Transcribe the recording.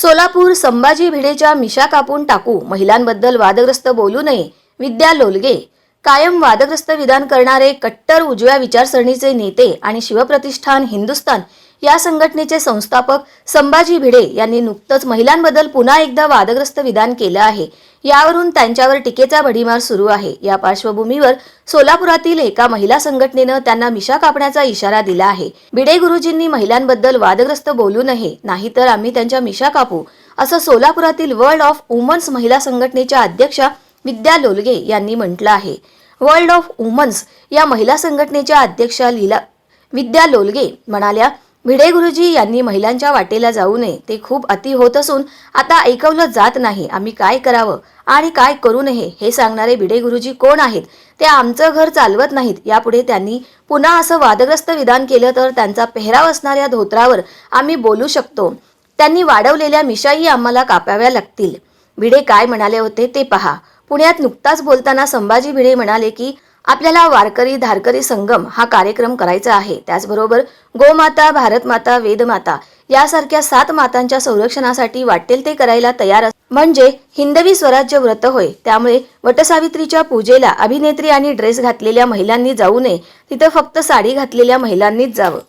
सोलापूर संभाजी भिडेच्या मिशा कापून टाकू. महिलांबद्दल वादग्रस्त बोलू नये. विद्या लोलगे. कायम वादग्रस्त विधान करणारे कट्टर उजव्या विचारसरणीचे नेते आणि शिवप्रतिष्ठान हिंदुस्तान या संघटनेचे संस्थापक संभाजी भिडे यांनी नुकतंच महिलांबद्दल पुन्हा एकदा वादग्रस्त विधान केलं आहे. यावरून त्यांच्यावर टीकेचा भडीमार सुरू आहे. या पार्श्वभूमीवर सोलापुरातील एका महिला संघटनेनं त्यांना मिशा कापण्याचा इशारा दिला आहे. भिडे गुरुजींनी महिलांबद्दल वादग्रस्त बोलू नये नाहीतर आम्ही त्यांच्या मिशा कापू असं सोलापुरातील वर्ल्ड ऑफ वुमन्स महिला संघटनेच्या अध्यक्षा विद्या लोलगे यांनी म्हटलं आहे. वर्ल्ड ऑफ वुमन्स या महिला संघटनेच्या अध्यक्षा लीला विद्या लोलगे म्हणाल्या भिडे गुरुजी यांनी महिलांच्या वाटेला जाऊ नये ते खूप अति होत असून आता ऐकवलं जात नाही आम्ही काय करावं आणि काय करू नये हे सांगणारे भिडे गुरुजी कोण आहेत? ते आमचं घर चालवत नाहीत. यापुढे त्यांनी पुन्हा असं वादग्रस्त विधान केलं तर त्यांचा पेहराव असणाऱ्या धोत्रावर आम्ही बोलू शकतो. त्यांनी वाढवलेल्या मिशाही आम्हाला कापाव्या लागतील. भिडे काय म्हणाले होते ते पहा. पुण्यात नुकताच बोलताना संभाजी भिडे म्हणाले की आपल्याला वारकरी धारकरी संगम हा कार्यक्रम करायचा आहे. त्याचबरोबर गोमाता भारतमाता वेदमाता यासारख्या सात मातांच्या संरक्षणासाठी वाटेल ते करायला तयार म्हणजे हिंदवी स्वराज्य व्रत होय. त्यामुळे वटसावित्रीच्या पूजेला अभिनेत्री आणि ड्रेस घातलेल्या महिलांनी जाऊ नये. तिथं फक्त साडी घातलेल्या महिलांनीच जावं.